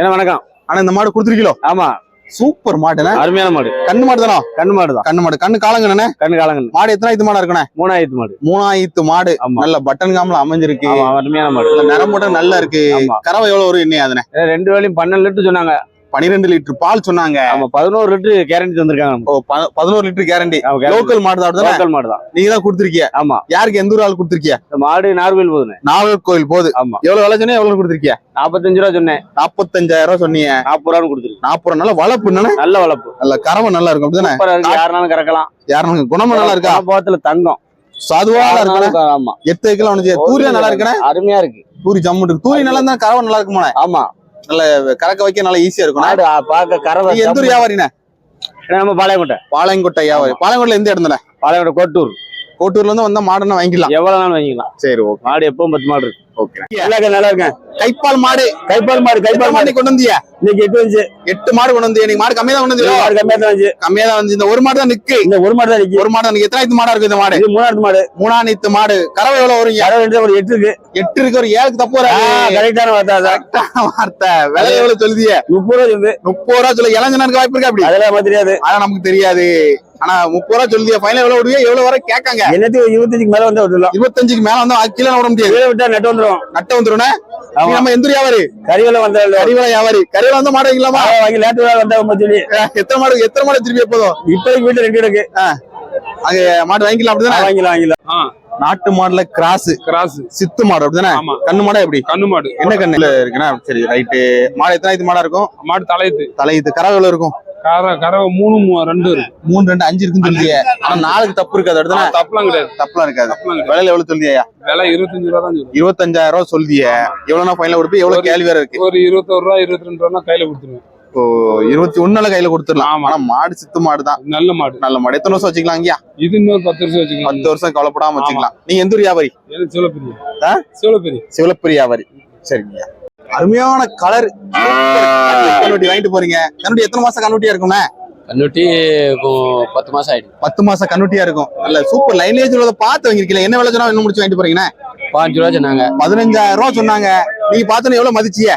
என்ன வணக்கம்? ஆனா இந்த மாடு கொடுத்துருக்கீங்களோ? ஆமா. சூப்பர் மாடுண்ணே அருமையான மாடு. கண்ணு மாடு தானோ கண்ணு மாடு தான் கண்ணு மாடு. கண்ணு காலங்கண்ணே கண்ணு காலங்கண்ணு மாடு எத்தனாயிரத்து மாடா இருக்குண்ணே? மூணாயிரத்து மாடு. மூணாயிரத்து மாடு. நல்ல பட்டன் காம்ல அமைஞ்சிருக்கு. அருமையான மாடு. நிறம் போட்ட நல்லா இருக்கு. கறவை எவ்வளவு வரும் என்ன அதுனே ரெண்டு வேலையும் பன்னெண்டு லிட்டர் சொன்னாங்க. பனிரெண்டு லிட்டர் பால் சொன்னாங்க. ஆமா பதினோரு லிட்டர் கேரண்டி தந்திருக்காங்க பதினோரு லிட்டர் கேரண்டி. லோக்கல் மாடு தான்? லோக்கல் மாடு தான். நீங்க தான் கொடுத்துருக்கீங்க ஆமா. யாருக்கு? எந்த ஊர் ஆள் கொடுத்துருக்கிய? இந்த மாடு நார்வேல் போகுதுண்ணே. நாகர்கோவில் போகுது. ஆமா. எவ்வளவு விலை சொன்னீங்க? எவ்வளவு கொடுத்துருக்கிய? நாற்பத்தஞ்சு ரூபா சொன்னேன். நாற்பத்தஞ்சாயிரம் ரூபாய் சொன்னீங்க. நாற்பது ரூபான்னு கொடுத்துருக்கு நாற்பது ரூபா நல்ல வளர்ப்பு என்னண்ணே? நல்ல வளர்ப்பு நல்ல கறவை நல்லா இருக்கும் அப்படிதானே? யாருனாலும் கறக்கலாம். யாரும் குணமும் நல்லா இருக்கா? போகத்துல தங்கம். சதுவால இருக்கா யாருனாலும் க- ஆமா. வைக்கலாம் ஒண்ணு தூரியா நல்லா இருக்கண்ணே. அருமையா இருக்கு. தூரி ஜம்மு இருக்கு. தூரி நல்லா இருந்தா கறவை நல்லா இருக்குமாண்ணே? ஆமா. கறக்க வைக்க நல்லா ஈஸியா இருக்கும். மாடு ஆ, பார்க்க கறவை எந்த ஊர் வியாபாரிண்ணே? நம்ம பாளையங்கோட்டை. பாளையங்கோட்டை வியாபாரி. பாளையங்கோட்டில் எந்த இடத்துல பாளையங்கோட்டை கோட்டூர். கோட்டூர்ல இருந்து வந்தா மாடுன்னா வாங்கிக்கலாம். எவ்வளவு நாள் வாங்கிக்கலாம். சரி ஓகே. மாடு எப்பவும் பத்து மாடு இருக்கு. ஓகே நல்லா இருக்கு நல்லா இருக்கேன். கைப்பால் மாடு கைப்பால் மாடு கைப்பால் மாடு கொண்டு வந்தியா? இன்னைக்கு எட்டு வந்து எட்டு மாடு கொண்டு வந்து நீங்க மாடு கம்மியா தான் கொண்டு வந்தியா? மாடு கம்மியா தான் வந்து கம்மியா தான் வந்து இந்த ஒரு மாடு தான் நிக்கு. இந்த ஒரு மாடு தான் நிக்கு. ஒரு மாடு தான் நிக்கு. எத்தனாயிரத்து மாடா இருக்கு இந்த மாடு? இது மூணாவது மாடு. மூணாயிரத்து மாடு. கறவை எவ்வளவு வரும் ரெண்டு ஒரு எட்டு இருக்கு. எட்டு இருக்கு. ஒரு ஏழுக்கு தப்பு வராது. கரெக்டான வார்த்தை. வார்த்தை. விலை எவ்வளவு சொல்லுதிய முப்பது ரூபா சொல்லுது முப்பது ரூபா சொல்ல. இளைஞனுக்கு வாய்ப்பு இருக்கா அப்படி? அதெல்லாம் தெரியாது. அதான் நமக்கு தெரியாது. ஆனா முப்பது ரூபா சொல்லுதிய ஃபைனல் எவ்வளவு விடுவியா எவ்வளவு வரை கேட்காங்க. என்னத்துக்கு இருபத்தஞ்சுக்கு மேல வந்து விட்டுலாம் இருபத்தஞ்சுக்கு மேல வந்து கீழே விட முடியாது. விட்டா நெட் வந்துரும். நட்ட வந்துருனே ஆமா. நம்ம எந்த வியாபாரி கறிவேல வந்தா கறிவலை வியாபாரி கறிவலை வந்து மாடு வைக்கலாமா? வாங்கி லேட்டு வந்தா சொல்லி. எத்தனை மாடு எத்தனை மாடு திருப்பி எப்போதும் இப்போதைக்கு வீட்டுல ரெண்டு இருக்கு. அங்க மாடு வாங்கிக்கலாம் அப்படிதானே? வாங்கிக்கலாம் வாங்கிக்கலாம். நாட்டு மாடுல கிராஸ் கிராஸ் சித்து மாடு அப்படிதானே? ஆமா. கண்ணு மாடா எப்படி? கண்ணு மாடு. என்ன கண்ணுல இருக்குன்னா சரி ரைட்டு மாடு எத்தனை மாடா இருக்கும்? மாடு தலையுது தலையீத்து கறவை எவ்வளவு இருக்கும். கரை கறவை மூணு ரெண்டு இருக்கு. மூணு ரெண்டு அஞ்சு இருக்குன்னு சொல்லியே. ஆனா நாளுக்கு தப்பு இருக்காது அப்படிதானே தப்பெல்லாம் கிடையாது. தப்புலாம் இருக்காது. விலையில எவ்வளவு சொல்லியா விலை இருபத்தஞ்சு ரூபா தான் இருபத்தஞ்சாயிரம் ரூபாய் சொல்லிய. எவ்வளவு ஃபைனல் கொடுப்பி எவ்வளவு கேள்வி வேற இருக்கு. ஒரு இருபத்தோரு ரூபா இருபத்தி ரெண்டு ரூபா கையில கொடுத்துருவேன். இப்போ இருபத்தி ஒண்ணுல கையில கொடுத்துடலாம். ஆனா மாடு சித்து மாடு தான். நல்ல மாடு. நல்ல மாடு. எத்தனை வருஷம் வச்சுக்கலாம் ஐயா? இது இன்னொரு பத்து வருஷம் வச்சுக்கலாம். பத்து வருஷம் கவலைப்படாம. வச்சுக்கலாம். நீங்க எந்த வியாபாரி? சிவலப்பெரிய? சிவலப்பெரிய சிவலப்பரி வியாபாரி. சரிங்க அருமையான கலர் கண்ணுட்டி வாங்கிட்டு போறீங்க. கண்ணுட்டி எத்தனை மாசம் கண்ணுட்டியா இருக்கும்ண்ணே? கண்ணுட்டி பத்து மாசம் ஆயிடுது பத்து மாசம் கண்ணுட்டியா இருக்கும். நல்ல சூப்பர் லைனேஜ் உள்ளத பார்த்து வாங்கிருக்கீங்க என்ன விலை சொன்னா இன்னும் முடிச்சு வாங்கிட்டு போறீங்கண்ணே? பாஞ்சு ரூபா சொன்னாங்க. பதினஞ்சாயிரம் ரூபா சொன்னாங்க. நீங்க பார்த்தோன்னு எவ்வளவு மதிச்சிய?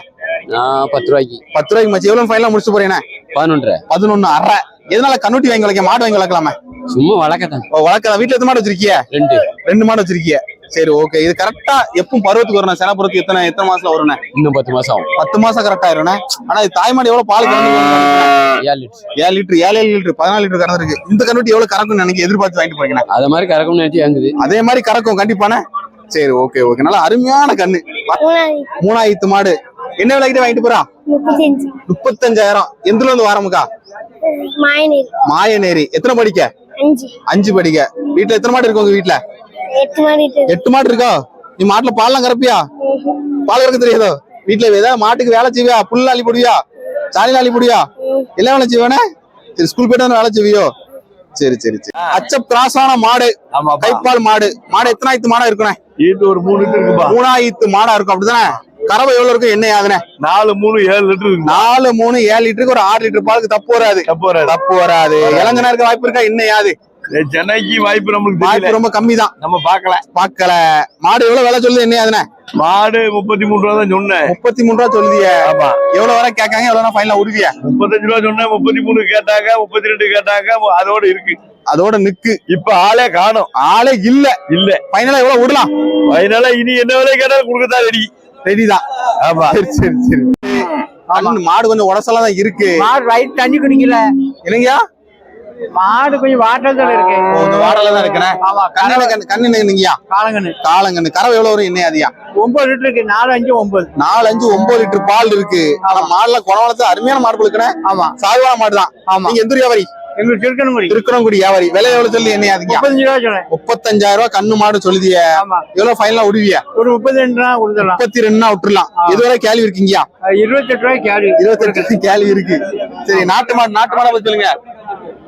நான் பத்து ரூபாய்க்கு. பத்து ரூபாய்க்கு மச்சி எவ்வளவு ஃபைனலா முடிச்சு போறீங்கண்ணே? பதினொன்றரை. பதினொன்னு அரை. எதனால கண்ணுட்டி வாங்கி வளர்க்க மாடு வாங்கி வளர்க்கலாமே? சும்மா வளர்க்கத்தான். ஓ, வளர்க்கலாம் வீட்டுல எத்தனை மாடு வச்சிருக்கிய? ரெண்டு. ரெண்டு மாடு வச்சிருக்கிய. சரி ஓகே இது கரெக்டா எப்பவும் பருவத்துக்கு வரணும் செனப்புறத்துக்கு எத்தனை எத்தனை மாசத்துல வரும்ண்ணே? இன்னும் பத்து மாசம் ஆகும். பத்து மாசம் கரெக்டா ஆயிரும்ண்ணே. ஆனா இது தாய்மாடு எவ்வளவு பால் கறந்து ஏழு லிட்டர். ஏழு லிட்டர் ஏழு ஏழு லிட்டர் பதினாலு லிட்டர் கறந்துருக்கு இந்த கண்ணுட்டி எவ்வளவு கறக்கும்னு எனக்கு எதிர்பார்த்து வாங்கிட்டு போறீங்கண்ணே. அத மாதிரி கறக்கணும்னு நினைச்சு வாங்குது அதே மாதிரி கறக்கும் கண்டிப்பாண்ணே. சரி ஓகே ஓகே நல்லா அருமையான கண்ணு மூணாயிரத்தி மாடு. என்ன விலைக்கிட்ட வாங்கிட்டு போறா? முப்பத்தஞ்சு. முப்பத்தஞ்சாயிரம். எந்துல இருந்து வாரமுக்கா? மாயனேரி. மாயநேரி எத்தனை படிக்க? அஞ்சு. அஞ்சு படிக்க. வீட்டுல எத்தனை மாடு இருக்கு உங்க வீட்டுல எட்டு மாடி இருக்கு. எட்டு மாடு இருக்கா? நீ மாட்டுல பால்லாம் கறப்பியா. பால் கறக்க தெரியாதோ? வீட்டுல ஏதாவது மாட்டுக்கு வேலை செய்வியா? புல் அள்ளி போடுவியா? சாணி அள்ளி போடுவியா. எல்லாம் வேலை செய்வானே சரி ஸ்கூல் போயிட்டு வந்து வேலை செய்வியோ? சரி சரி சரி. அச்ச பிராசான மாடு. கைப்பால் மாடு. மாடு எத்தனாயிரத்து மாடா இருக்கணும் இது ஒரு மூணு லிட்டர் மூணாயிரத்து மாடா இருக்கும் அப்படிதானே? கறவை எவ்வளவு இருக்கும் என்ன ஆகுதுனே நாலு மூணு ஏழு லிட்டர் இருக்கு நாலு மூணு ஏழு லிட்டருக்கு ஒரு ஆறு லிட்டர் பாலுக்கு தப்பு வராது. தப்பு தப்பு வராது. இளஞ்சனா இருக்க வாய்ப்பு இருக்கா? என்ன யாது சென்னைக்கு வாய்ப்பு நம்மளுக்கு வாய்ப்பு ரொம்ப கம்மி தான் நம்ம பாக்கல பாக்கல மாடு எவ்வளவு விலை சொல்லுது? என்ன ஆகுதுனே மாடு முப்பத்தி மூணு ரூபா தான் சொன்னேன். முப்பத்தி மூணு ரூபா சொல்லுதிய. ஆமா. எவ்வளவு வரை கேட்காங்க? எவ்வளவு ஃபைனலா உருவிய. முப்பத்தஞ்சு ரூபா சொன்னேன் முப்பத்தி மூணு கேட்டாங்க முப்பத்தி ரெண்டு கேட்டாங்க அதோட இருக்கு. அதோட நிக்கு. இப்ப ஆளே காணும். ஆளே இல்ல. இல்ல. ஃபைனலா எவ்வளவு விடலாம்? அதனால இனி என்ன விலை கேட்டாலும் கொடுக்கத்தான் ரெடி ரெடி தான் ஆமா. சரி சரி சரி. மாடு கொஞ்சம் உடசலா தான் இருக்கு. மாடு வயிறு தண்ணி குடிக்கல. என்னங்கயா மாடு கொஞ்சம் வாட்டத்தில் இருக்கு. கொஞ்சம் வாடல தான் இருக்குண்ணே ஆமா கண்ணு கண்ணு கண்ணு என்னங்கய்யா காலங்கன்னு காலங்கண்ணு. கறவை எவ்வளவு வரும்? என்ன அதியா ஒன்பது லிட்டர் இருக்கு. நாலு அஞ்சு ஒன்பது. நாலு அஞ்சு ஒன்பது லிட்டர் பால் இருக்கு. ஆனா மாடுல குணவளத்து அருமையான மாடு இருக்குண்ணே ஆமா. சாகுவான மாடு தான். ஆமா. நீங்க எந்த வியாபாரி? எங்களுக்கு திருக்கணுங்குடி. திருக்கணங்குடி வியாபாரி. விலை எவ்வளவு சொல்லி என்ன அதிகம்? முப்பத்தஞ்சு ரூபா சொன்னேன் முப்பத்தஞ்சாயிரம் ரூபாய் கண்ணு மாடு சொல்லுதிய. எவ்வளவு ஃபைனலா விடுவிய? ஒரு முப்பத்தி ரெண்டு ரூபா கொடுத்துடலாம். முப்பத்தி ரெண்டுனா விட்டுறலாம். ஆ. இதுவரை கேள்வி இருக்கீங்கயா? இருபத்தெட்டு ரூபாய்க்கு கேள்வி. இருபத்தெட்டு கேள்வி இருக்கு. சரி நாட்டு மாடு நாட்டு மாடை பத்தி சொல்லுங்க.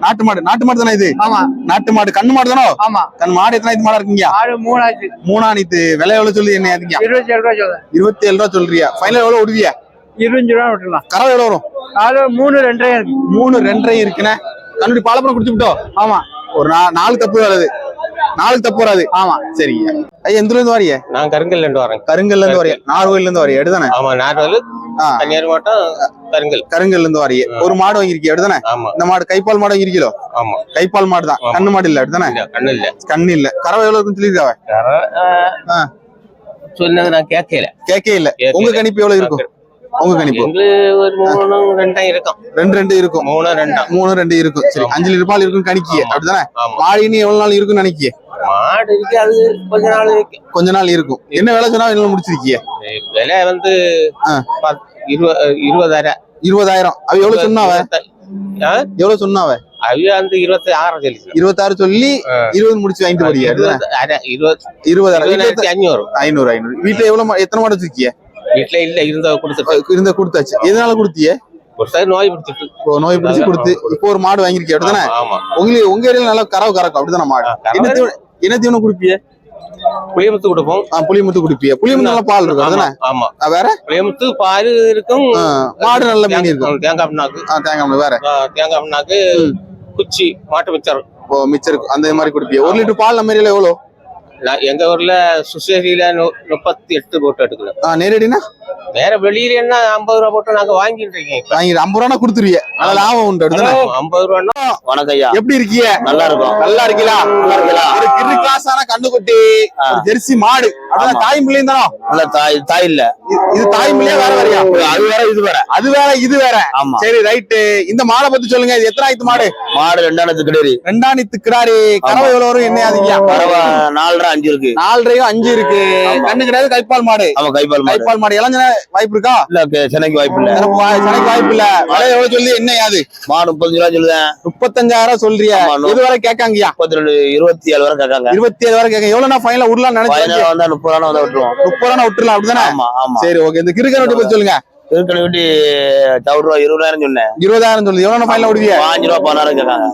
நாட்டு மாடு நாட்டு மாடு தானே இது? ஆமா. நாட்டு மாடு கண்ணு மாடு தானோ? ஆமா. கண் மாடு எத்தனை இது மாடா இருக்கீங்க? மூணாச்சு. மூணாணித்து விலை எவ்வளவு சொல்லி என்ன இருபத்தி ஏழு ரூபா சொல்றேன். இருபத்தி ஏழு ரூபா சொல்றியா? ஃபைனல் எவ்வளவு விடுவிய இருபத்தஞ்சு ரூபா விட்டுலாம் கறவை எவ்வளவு வரும்? அது மூணு ரெண்டரை மூணு ரெண்டரை இருக்குண்ணே. கண்ணுடி பாலப்படம் குடிச்சு விட்டோம் ஆமா. ஒரு நாலு தப்பு வருது நாளுக்கு தப்பு வராது. ஆமா. சரிங்க. ஐயா எந்த இருந்து வாரிய நான் கருங்கல்ல இருந்து வரேன். கருங்கல்ல இருந்து வாரிய நார்கோயில இருந்து வாரிய எடுதானே ஆமா நார்வல். கன்னியாகுமரி மாவட்டம் கருங்கல். கருங்கல்ல இருந்து வாரிய ஒரு மாடு வாங்கிருக்கிய எடுதானே ஆமா. இந்த மாடு கைப்பால் மாடு வாங்கிருக்கீங்களோ ஆமா. கைப்பால் மாடு தான். கண்ணு மாடு இல்ல. எடுதானே இல்ல கண்ணு இல்ல. கண்ணு இல்ல. கறவை எவ்வளவு இருக்குன்னு சொல்லியிருக்காவ? ஆ. சொன்னது நான் கேட்கல. கேக்கே இல்ல. உங்க கணிப்பு எவ்வளவு இருக்கும்? உங்க கணிப்பு. ரெண்டு ரெண்டு இருக்கும். மூணு ரெண்டாம் மூணு ரெண்டு இருக்கும். சரி. அஞ்சு லிட்டர் பால் இருக்கும் கணிக்கிய. அப்படிதானே? மாடு இனி எவ்வளவு நாள் இருக்குன்னு நினைக்கிய மாடு இருக்கு அது கொஞ்ச நாள் இருக்கு. கொஞ்ச நாள் இருக்கும். என்ன வேலை சொன்னா என்ன முடிச்சிருக்கிய? விலை வந்து இருபதாயிரம். இருபதாயிரம். அவ எவ்வளவு சொன்னாவ? எவ்வளவு சொன்னாவ அவிய வந்து இருபத்தி ஆறு சொல்லி இருபத்தாறு சொல்லி. இருபது முடிச்சு வாங்கிட்டு இருபது இருபதாயிரம். அஞ்சூறு ஐநூறு. ஐநூறு வீட்டுல எவ்வளவு மா- எத்தனை மாடு வச்சிருக்கிய? வீட்டுல இல்ல இருந்த கொடுத்துட்டு இருந்த கொடுத்தாச்சு. எதனால கொடுத்திய கொடுத்தா நோய் பிடிச்சிட்டு நோய் பிடிச்சு கொடுத்து இப்போ ஒரு மாடு வாங்கிருக்கிய அப்படிதானே உங்களுக்கு உங்க ஏரியால நல்லா கறவை கறக்கும். அப்படிதானே மாடு? என்ன தீவனம் குடிப்பிய? புளியமுத்து கொடுப்போம். ஆ, புளிமுத்து குடிப்பிய. புளிமுத்து நல்லா பால் இருக்கும் அதுதானே ஆமா. வேற? புளியமுத்து பால் இருக்கும். மாடு நல்ல மீன் இருக்கும். தேங்காய் ஆ, தேங்காய் வேற? தேங்காய் பிண்ணாக்கு குச்சி மாட்டு மிச்சர். மிச்சம் இருக்கும் அந்த மாதிரி குடிப்பிய. ஒரு லிட்டர் பால் நம்ம ஏரியால எவ்வளவு எங்க ஊர்ல சுசேரியில முப்பத்தி எட்டு போட்டு எடுக்கணும் ஆ, நேரடினா? வேற வெளியில என்ன ஐம்பது ரூபா போட்டு நாங்க வாங்கிட்டு இருக்கீங்க. வாங்கி ஐம்பது ரூபா கொடுத்துருவிய. நல்ல லாபம் உண்டு ஐம்பது ரூபான்னா? வணக்கம் ஐயா எப்படி இருக்கீங்க நல்லா இருக்கும். நல்லா இருக்கீங்களா? நல்லா இருக்கீங்களா? ஒரு கிரு கிளாஸான கண்ணுக்குட்டி ஆ. ஒரு ஜெர்சி மாடு. அதான். தாய் பிள்ளையும் தானோ? நல்ல தாய் தாய் இல்ல. இது- இது தாய் பிள்ளையா வேற வேறயா? அது வேற இது வேற. அது வேற இது வேற. ஆமா. சரி ரைட்டு. இந்த மாடை பத்தி சொல்லுங்க. இது எத்தனை ஆயிரத்து மாடு? மாடு ரெண்டாயிரத்து கிடையாது ரெண்டாணித்து கிடாரி. கறவை எவ்வளவு வரும் என்ன ஆதிக்கா பரவ நாலரை. அஞ்சு இருக்கு. நாலரையும் அஞ்சு இருக்கு. கண்ணு கிடையாது கைப்பால் மாடு. ஆமா கைப்பால் மாடு. கைப்பால் மாடு இளஞ்சன வாய்ப்பு இருக்கா? இல்ல சென்னைக்கு வாய்ப்பு இல்ல. எனக்கு வாய்ப்பு இல்ல. விலை எவ்வளவு சொல்லி என்ன யாது? மாடு முப்பத்தஞ்சு ரூபா சொல்லுதேன். முப்பத்தஞ்சாயிரம் சொல்றியா. இது வரை கேட்காங்கயா முப்பத்தி ரெண்டு இருபத்தி ஏழு வரை கேட்காங்க. இருபத்தி ஏழு வரை கேட்க எவ்வளவு நான் ஃபைனலா விடலாம் நினைச்சு பதினாறு வந்தா முப்பது ரூபா வந்தா விட்டுருவோம். முப்பது ரூபா விட்டுலாம் அப்படிதானே? ஆமா ஆமா. சரி ஓகே இந்த கிரிக்கெட் பத்தி சொல்லுங்க. ரூபா இருபதாயிரம் சொன்னேன். இருபதாயிரம் சொல்லுது. எவ்வளவு ஃபைனல் விடுவிய? பாஞ்சு ரூபா பதினாறு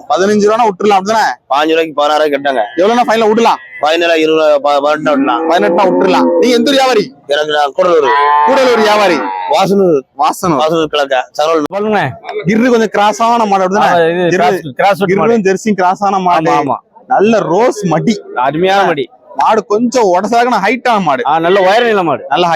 பதினஞ்சு ரூபா விட்டுலாம் அப்படிதானே? பாஞ்சு ரூபாய்க்கு பதினாறு கேட்டாங்க. எவ்வளவு ஃபைனல் விடலாம் பதினேழு இருபது பதினெட்டு விடலாம் பதினெட்டா விட்டுலாம் நீ எந்த ஒரு வியாபாரி? எனக்கு நான் கூடலூர். கூடல் ஒரு வியாபாரி. வாசனூர். வாசனம் வாசனூர் கிழக்க சரவல். சொல்லுங்க. கிரு கொஞ்சம் கிராஸான மாடு அப்படிதானே? கிரு- கிராஸ் கிருவும் ஜெர்சியும் கிராஸான மாடு. ஆமா நல்ல ரோஸ் மடி. அருமையான மடி. மாடு கொஞ்சம் உடசாகன ஹைட்டான மாடு. நல்ல உயர நில மாடு. நல்ல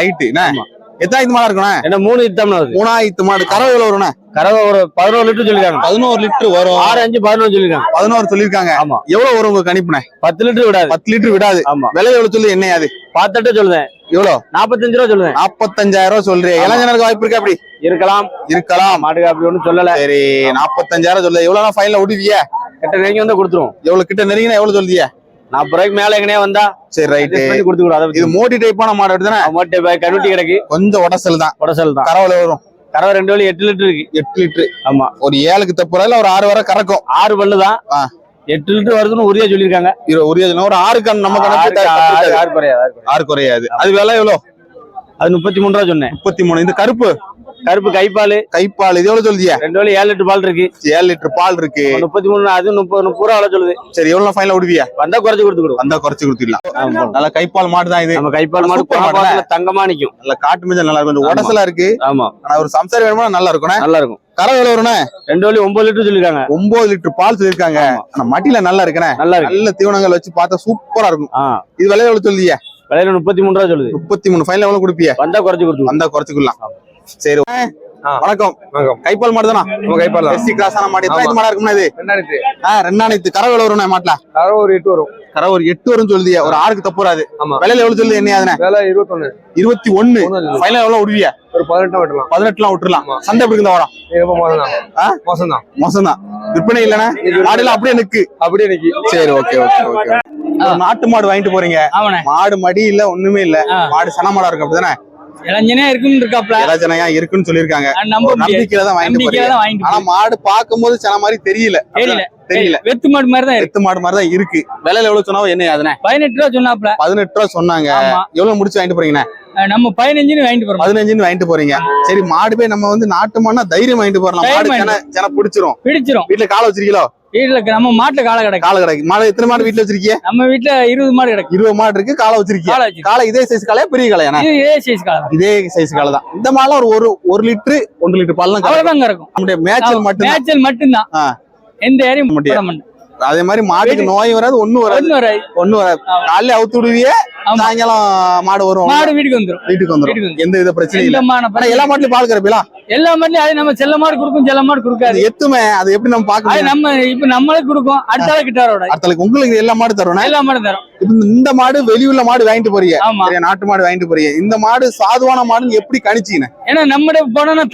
ஹைட் எத்தனாயிரத்து மாடு இருக்கணும் என்ன மூணு இத்தம்னா இருக்கு மூணாயிரத்து மாடு. கறவை எவ்வளவு வரும்ண்ணே? கறவை ஒரு பதினோரு லிட்டர் சொல்லிருக்காங்க பதினோரு லிட்டர் வரும். ஆறு அஞ்சு பதினொன்று சொல்லிருக்காங்க பதினோரு சொல்லிருக்காங்க ஆமா. எவ்வளவு வரும் உங்க கணிப்புனே பத்து லிட்டர் விடாது. பத்து லிட்டர் விடாது. ஆமா. விலை எவ்வளவு சொல்லி என்ன அது? பத்தெட்டு சொல்லுதேன் எவ்வளவு நாற்பத்தஞ்சு ரூபா சொல்லுவேன். நாற்பத்தஞ்சாயிரம் ரூபாய் சொல்றீங்க. இளைஞருக்கு வாய்ப்பு இருக்கா அப்படி இருக்கலாம். இருக்கலாம். மாட்டுக்கு அப்படி ஒன்றும் சொல்லல. சரி நாற்பத்தஞ்சாயிரம் சொல்ல. எவ்வளவு ஃபைனல விடுவிய கிட்ட நெருங்கி வந்து கொடுத்துருவோம். எவ்வளவு கிட்ட நெருங்கினா எவ்வளவு சொல்லிய நாற்பது ரூபாய்க்கு மேல எங்கனே வந்தா சரி பண்ணி கொடுத்து அதை இது மோட்டி டைப்பான மாடு அப்படிதானே மோட்டை கருவட்டி கிடக்கு. கொஞ்சம் உடசல் தான். உடசல் தான். கறவை வரும். கறவை ரெண்டு வழி எட்டு லிட்டர் இருக்கு. எட்டு லிட்டர். ஆமா. ஒரு ஏழுக்கு தப்பு இல்ல ஒரு ஆறு வரை கறக்கும். ஆறு பல்லு தான். எட்டு லிட்டர் வருதுன்னு உறுதியா சொல்லியிருக்காங்க. இரு- ஒரு ஆறு கண் நம்ம கணக்கு ஆறு- குறையாது, ஆறு அது விலை எவ்வளவு அது முப்பத்தி மூணு ரூபா சொன்னேன். முப்பத்தி மூணு. இந்த கருப்பு? கருப்பு கைப்பால். கைப்பால். இது எவ்வளவு சொல்லிய ரெண்டு வழி ஏழு லிட்டர் பால் இருக்கு. ஏழு லிட்டர் பால் இருக்கு. முப்பத்தி மூணு அது முப்பது முப்பது ரூபா சொல்லுது. சரி எவ்வளவு ஃபைனல் விடுவியா? வந்தா குறைச்சு கொடுத்து கொடுக்கும் வந்தா குறைச்சு கொடுத்துடலாம். நல்ல கைப்பால் மாடு தான் இது. நம்ம கைப்பால் மாடு தங்கமா நிக்கும். நல்ல காட்டு மிஞ்சல் நல்லா இருக்கும். உடசலா இருக்கு. ஆமா. ஆனா ஒரு சம்சாரி வேணுமா நல்லா இருக்கும் நல்லா இருக்கும். கரை எவ்வளவு வரும்ண்ணே. ரெண்டு வழி ஒன்பது லிட்டர் சொல்லிருக்காங்க ஒன்பது லிட்டர் பால் சொல்லிருக்காங்க ஆனா மட்டில நல்லா இருக்குண்ணே. நல்லா நல்ல தீவனங்கள் வச்சு பார்த்தா சூப்பரா இருக்கும். இது விலை எவ்வளவு சொல்லிய விலையில முப்பத்தி மூணு ரூபா சொல்லுது. முப்பத்தி மூணு. ஃபைனல் எவ்வளவு கொடுப்பிய? வந்தா குறைச்சு கொடுத்து வந்தா குறைச்சுக்கலாம் சரி. வணக்கம். வணக்கம். கைப்பால் மாடு தானா? நம்ம கைப்பால் தான். எஸ்சி கிளாஸான மாடு. எத்தனை. மாடா இருக்கும்னா இது ரெண்டாயிரத்து ஆ ரெண்டாயிரத்து கரை எவ்வளவு வரும்ண்ணே மாட்டுல? அறுபது ஒரு எட்டு வரும். கரை ஒரு எட்டு வரும் சொல்லுதிய. ஒரு ஆறுக்கு தப்பு வராது. ஆமா. விலையில எவ்வளவு சொல்லுது? என்ன அதுனே வேலை இருபத்தொன்னு. இருபத்தி ஒண்ணு. ஒண்ணு. ஃபைனல் எவ்வளவு விடுவிய? ஒரு பதினெட்டு வெட்டலாம் பதினெட்டுலாம் விட்டுறலாம். ஆமா. சண்டை எப்படி இருந்தா வாரம் ரொம்ப மோசம் தான் ஆ? மோசம் தான் மோசம் தான் விற்பனை. இல்லைன்னா மாடுலாம் அப்படியே நிக்கு. அப்படியே இன்னைக்கு சரி ஓகே ஓகே ஓகே. நாட்டு மாடு வாங்கிட்டு போறீங்க. மாடு மடி இல்ல ஒண்ணுமே இல்ல. மாடு சன மாடா இருக்கு அப்படிதானே? இளைஞனே இருக்குன்னு இருக்காப்ல. இலஜனையா இருக்குன்னு சொல்லியிருக்காங்க. நம்ப ஒரு நம்பிக்கையில தான் வாங்கிட்டு ஆனா மாடு பாக்கும்போது சன மாதிரி தெரியல. தெரியல. தெரியல. வெத்து மாடு மாதிரி தான் எத்து மாடு மாதிரி தான் இருக்கு. விலையில எவ்வளவு சொன்னாவோ என்ன அதுனே பதினெட்டு ரூபா சொன்னாப்ல. பதினெட்டு ரூபா சொன்னாங்க. எவ்வளவு முடிச்சு வாங்கிட்டு போறீங்கண்ணே? நம்ம பதினஞ்சுன்னு வாங்கிட்டு போறோம். பதினஞ்சுன்னு வாங்கிட்டு போறீங்க. சரி மாடு போய் நம்ம வந்து நாட்டு மாடுனா தைரியம் வாங்கிட்டு போறலாம். மாடு பிடிச்சிரும். பிடிச்சிரும். வீட்டுல காலை வச்சிருக்கீங்களோ? வீட்டுல நம்ம மாட்டுல காலை கிடக்கு. காலை கிடக்கு. மாடு எத்தனை மாடு வீட்டுல வச்சிருக்கீங்க நம்ம வீட்டுல இருபது மாடு கிடக்கு. இருபது மாடு இருக்கு காலை வச்சிருக்கீங்க காலை இதே சைஸ் காலையா பெரிய காலையா இது சைஸ் காலை இதே சைஸ் காலை தான். இந்த மாடுலாம் ஒரு ஒரு ஒரு லிட்டரு ஒன்று லிட்டர் பால்லாம் கறக்கும். அவ்வளவுதான் இருக்கும். நம்முடைய மேய்ச்சல் மட்டும் மேய்ச்சல் மட்டும்தான். எந்த ஏரியும் அதே மாதிரி மாட்டுக்கு நோய் வராது ஒண்ணும் வராது. ஒண்ணு வராது. காலையில அவுத்து விடுவியே. சாயங்காலம் மாடு வரும். மாடு வீட்டுக்கு வந்துரும். வீட்டுக்கு வந்துரும். எந்த வித பிரச்சனையும் இல்ல. எல்லா மாட்டுலயும் பால் கறப்பீங்களா எல்லா மாட்டுலயும் அது நம்ம செல்ல மாடு கொடுக்கும் செல்ல மாடு கொடுக்காது. எத்துமே அது எப்படி நம்ம முடியும்? நம்ம இப்ப நம்மளுக்கு கொடுக்கும் அடுத்த ஆள் கிட்ட வரோட அடுத்தலுக்கு உங்களுக்கு எல்லா மாடு தருவேன் எல்லா மாடும் தரும். இந்த மாடு வெளியுள்ள மாடு வாங்கிட்டு போறீங்க. நாட்டு மாடு வாங்கிட்டு போறீங்க. இந்த மாடு சாதுவான மாடுன்னு எப்படி கணிச்சீங்க ஏன்னா நம்மட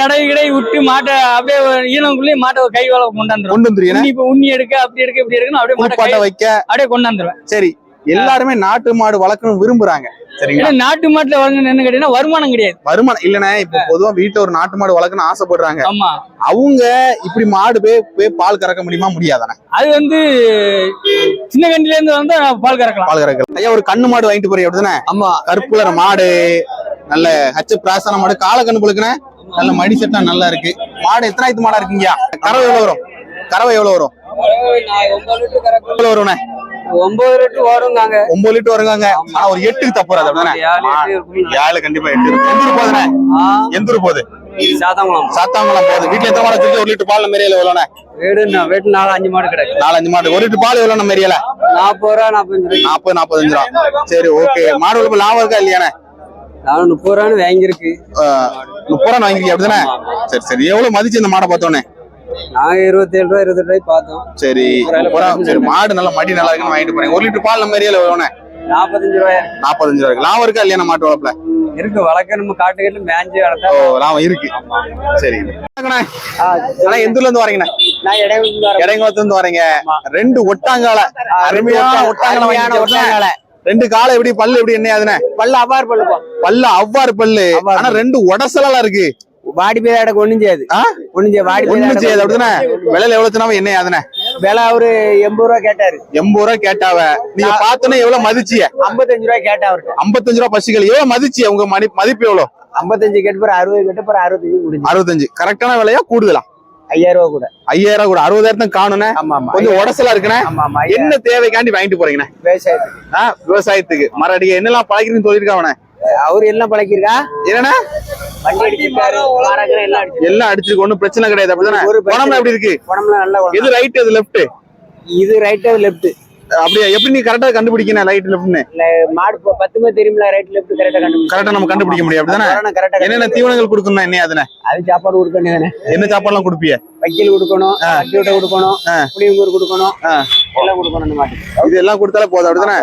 தடவை கிடை விட்டு மாட்டை அப்படியே ஈனங்குள்ளேயே மாட்டை கை வேலை கொண்டாந்துரும் கொண்டு வந்துருவீங்க உண்ணி இப்ப உண்ணி எடுக்க அப்படி எடுக்க இப்படி எடுக்கணும் அப்படியே மாட்டை வைக்க. அப்படியே கொண்டாந்துருவேன் சரி. எல்லாருமே நாட்டு மாடு வளர்க்கணும் விரும்புறாங்க. சரிங்களா? நாட்டு மாட்டுல என்ன கேட்டீங்கன்னா வருமானம் கிடையாது. வருமானம் இல்லண்ணே இப்ப பொதுவா வீட்டுல ஒரு நாட்டு மாடு வளர்க்கணும்னு ஆசைப்படுறாங்க. ஆமா. அவங்க இப்படி மாடு போய் போய் பால் கறக்க முடியுமா முடியாதானே அது வந்து சின்ன கண்டில இருந்து வந்து பால் கறக்கலாம். பால் கறக்க ஐயா ஒரு கண்ணு மாடு வாங்கிட்டு போறீங்க அப்படிதானே? ஆமா. கருப்புலர் மாடு நல்ல ஹச்ச பிராசன மாடு கால கண்ணு புழுக்குன நல்ல மடி செட்டா நல்லா இருக்கு. மாடு எத்தனாயிரத்து மாடா இருக்கீங்க? கறவை எவ்வளவு வரும்? கறவை எவ்வளவு வரும்? எவ்வளவு வரும்ண்ணே? ஒன்பது லிட்டர் வரும் நாங்க ஒன்பது லிட்டர் வருங்க ஆனா ஒரு எட்டுக்கு தப்புறாது அப்படிதானே? ஏழு கண்டிப்பா எட்டு இருக்கு. எந்த ஊர் போகுதுண்ணே? எந்த ஊர் போகுது? சாதாங்குளம் சாத்தாங்குளம் போகுது. வீட்டுல எத்தனை மாடு வச்சிருக்கு ஒரு லிட்டர் பால் நம்ம ஏரியால எவ்வளோண்ணே வீடு வீட்டு நாலு அஞ்சு மாடு கிடைக்கும் நாலஞ்சு மாடு. ஒரு லிட்டர் பால் எவ்வளோ நம்ம ஏரியால? நாற்பது ரூபா நாற்பத்தஞ்சு நாற்பது நாற்பத்தஞ்சு ரூபா. சரி ஓகே. மாடு வளர்ப்பு லாபம் இருக்கா இல்லையாண்ணே? நானும் முப்பது ரூபான்னு வாங்கியிருக்கு. முப்பது ரூபா வாங்கிருக்கீங்க அப்படிதானே? சரி சரி. எவ்வளவு மதிச்சு இந்த மாடை பார்த்தோன்னே? நாங்க இருபத்தேழு ரூபா இருபத்தெட்டு ரூபாய் பார்த்தோம். சரி. சரி மாடு நல்லா மடி நல்லா இருக்குன்னு வாங்கிட்டு போறேன். ஒரு லிட்டர் பால் நம்ம ஏரியால எவ்வளோண்ணே நாற்பத்தஞ்சு ரூபாய். நாற்பத்தஞ்சு ரூபா இருக்கு. லாபம் இருக்கா இல்லையா மாட்டு வளர்ப்புல? இருக்கு வழக்க நம்ம காட்டுக்கிட்டு மேஞ்சு வளர்த்தா. ஓ லாபம் இருக்கு. சரி. ஆனா எந்த ஊர்ல இருந்து வரீங்கண்ணே? நான் இடைங்குளத்துல இருந்து வரீங்க. ரெண்டு ஒட்டாங்கால. அருமையான ஒட்டாங்கால வரேன். ரெண்டு காலை எப்படி பல்லு எப்படி என்ன ஆகுதுண்ணே? பல்ல அபார் பண்ணுப்பா பல்லு அவ்வாறு பல்லு. ஆனா ரெண்டு உடசலா இருக்கு. வாடி போய் எனக்கு ஒண்ணும் செய்யாது? ஒண்ணும் செய்யாது வாடி ஒண்ணு செய்யாது அப்படிதானே விலையில எவ்வளவு சொன்னாலும் என்ன ஆகுதுண்ணே விலை அவரு எண்பது ரூபா கேட்டாரு. எண்பது ரூபா கேட்டாவ? நீங்க பார்த்தோன்னே எவ்வளவு மதிச்சிய? ஐம்பத்தஞ்சு ரூபாய் கேட்டா அவர்கிட்ட. ஐம்பத்தஞ்சு ரூபா பசிகள் எவ்வளவு மதிச்சிய? உங்க மதி மதிப்பு எவ்வளவு ஐம்பத்தஞ்சு கேட்டு போற அறுபது கேட்டு போற அறுபத்தஞ்சு முடிஞ்சு அறுபத்தஞ்சு. கரெக்டான விலையா கூடுதலா? ஐயாயிரம் ரூபாய் கூட. ஐயாயிரம் கூட. அறுபதாயிரம் காணுண்ணே கொஞ்சம் உடசலா இருக்குண்ணே என்ன தேவைக்காண்டி வாங்கிட்டு போறீங்கண்ணே விவசாயத்துக்கு. விவசாயத்துக்கு. அடிக்க என்னெல்லாம் பழகிறீங்கன்னு சொல்லியிருக்காவண்ணே அவரு எல்லாம் பழக்கிருக்கா என்னண்ணே? எல்லாம் அடிச்சிருக்கு. ஒண்ணும் பிரச்சனை கிடையாது. அப்படிதானே உடம்புல எப்படி இருக்கு. எது ரைட் எது லெஃப்ட் இது ரைட் அது லெஃப்ட் அப்படியா? எப்படி நீ கரெக்டா கண்டுபிடிக்கணும் ரைட் லெஃப்ட்னு மாடு பத்துமே தெரியுமில ரைட் லெஃப்ட் கரெக்டா கண்டுபிடிச்சு. கரெக்டா நம்ம கண்டுபிடிக்க முடியும். அப்படிதானே கரெக்டா என்னென்ன தீவனங்கள் கொடுக்கணும் என்ன அதுனே? அது சாப்பாடு கொடுக்க வேண்டியதானே என்ன சாப்பாடுலாம் கொடுப்பிய? வைக்கல் கொடுக்கணும் அட்டி விட்ட கொடுக்கணும் புளியங்கூர் கொடுக்கணும். எல்லாம் கொடுக்கணும் இது எல்லாம் கொடுத்தாலே போதும். அப்படிதானே